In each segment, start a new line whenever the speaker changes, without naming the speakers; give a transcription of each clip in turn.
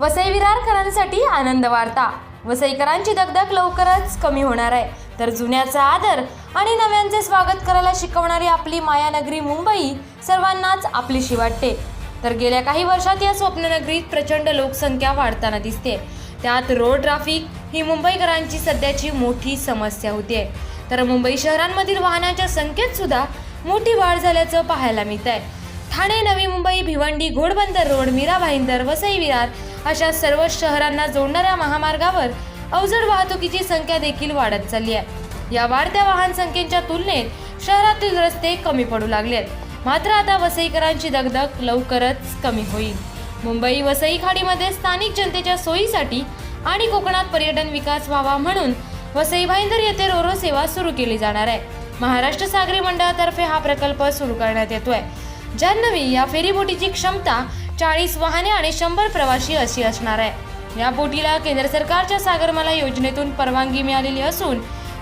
वसई विरारकरांसाठी आनंद वार्ता वसईकरांची दगदग लवकरच कमी होणार आहे. तर जुन्याचा आदर आणि नव्यांचे स्वागत करायला शिकवणारी आपली मायानगरी मुंबई सर्वांनाच आपलीशी वाटते. तर गेल्या काही वर्षात या स्वप्ननगरीत प्रचंड लोकसंख्या वाढताना दिसते. त्यात रोड ट्रॅफिक ही मुंबईकरांची सध्याची मोठी समस्या होती तर मुंबई शहरांमधील वाहनांच्या संख्येत सुद्धा मोठी वाढ झाल्याचं पाहायला मिळत आहे ठाणे नवी मुंबई भिवंडी घोडबंदर रोड मीरा भाईंदर वसई विरार अशा सर्व शहरांना जोडणाऱ्या महामार्गावर अवजड वाहतुकीची संख्या देखील वाढत चालली आहे. या वाढत्या वाहन संख्येच्या तुलनेत शहरातील रस्ते कमी पडू लागले आहेत. मात्र आता वसईकरांची दगदग लवकरच कमी होईल. मुंबई वसई खाडीमध्ये स्थानिक जनतेच्या सोयीसाठी आणि कोकणात पर्यटन विकास व्हावा म्हणून वसई भाईंदर येथे रोरो सेवा सुरू केली जाणार आहे. महाराष्ट्र सागरी मंडळातर्फे हा प्रकल्प सुरू करण्यात येतोय. जान्हवी या फेरीबोटीची क्षमता चाळीस वाहने आणि शंभर प्रवासी अशी असणार आहे. या बोटीला केंद्र सरकारच्या सागरमाला योजनेतून परवानगी मिळालेली असून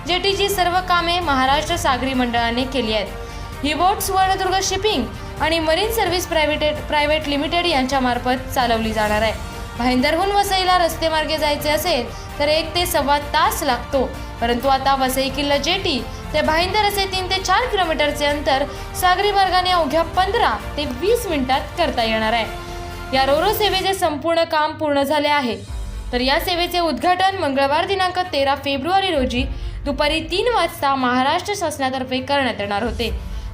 जेटीची सर्व कामे महाराष्ट्र सागरी मंडळाने केली आहेत. ही बोट सुवर्णदुर्ग शिपिंग आणि marine service privated private limited यांच्या मार्फत चालवली जाणार आहे. भाईंदरहून वसईला रस्तेमार्गे जायचे असेल तर एक ते सव्वा तास लागतो. परंतु आता वसई किल्ला जेटी ते भाईंदर असे तीन ते चार किलोमीटरचे अंतर सागरी मार्गाने अवघ्या पंधरा ते वीस मिनिटात करता येणार आहे. या रोरो सेवेचे संपूर्ण काम पूर्ण झाले आहे. तर या सेवेचे उद्घाटन मंगळवार दिनांक तेरा फेब्रुवारी रोजी दुपारी तीन वाजता महाराष्ट्र शासनातर्फे करण्यात येणार होते.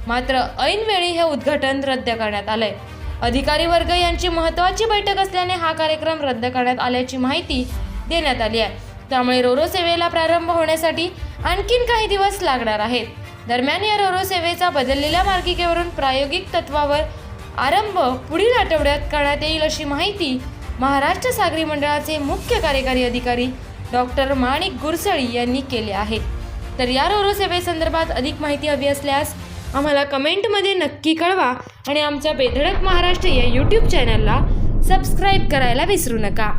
मात्र ऐनवेळी हे उद्घाटन रद्द करण्यात आलंय. अधिकारी वर्ग यांची महत्वाची बैठक असल्याने हा कार्यक्रम रद्द करण्यात आल्याची माहिती देण्यात आली आहे. त्यामुळे रोरो सेवेला प्रारंभ होण्यासाठी आणखीन काही दिवस लागणार आहेत. दरम्यान या रोरो सेवेचा बदललेल्या मार्गिकेवरून प्रायोगिक तत्वावर आरंभ पुढील आठवड्यात करण्यात येईल अशी माहिती महाराष्ट्र सागरी मंडळाचे मुख्य कार्यकारी अधिकारी डॉक्टर माणिक गुरसळी यांनी केले आहे. तर या रोरो सेवेसंदर्भात अधिक माहिती हवी असल्यास आम्हाला कमेंटमध्ये नक्की कळवा आणि आमच्या बेधडक महाराष्ट्र या यूट्यूब चॅनलला सबस्क्राईब करायला विसरू नका.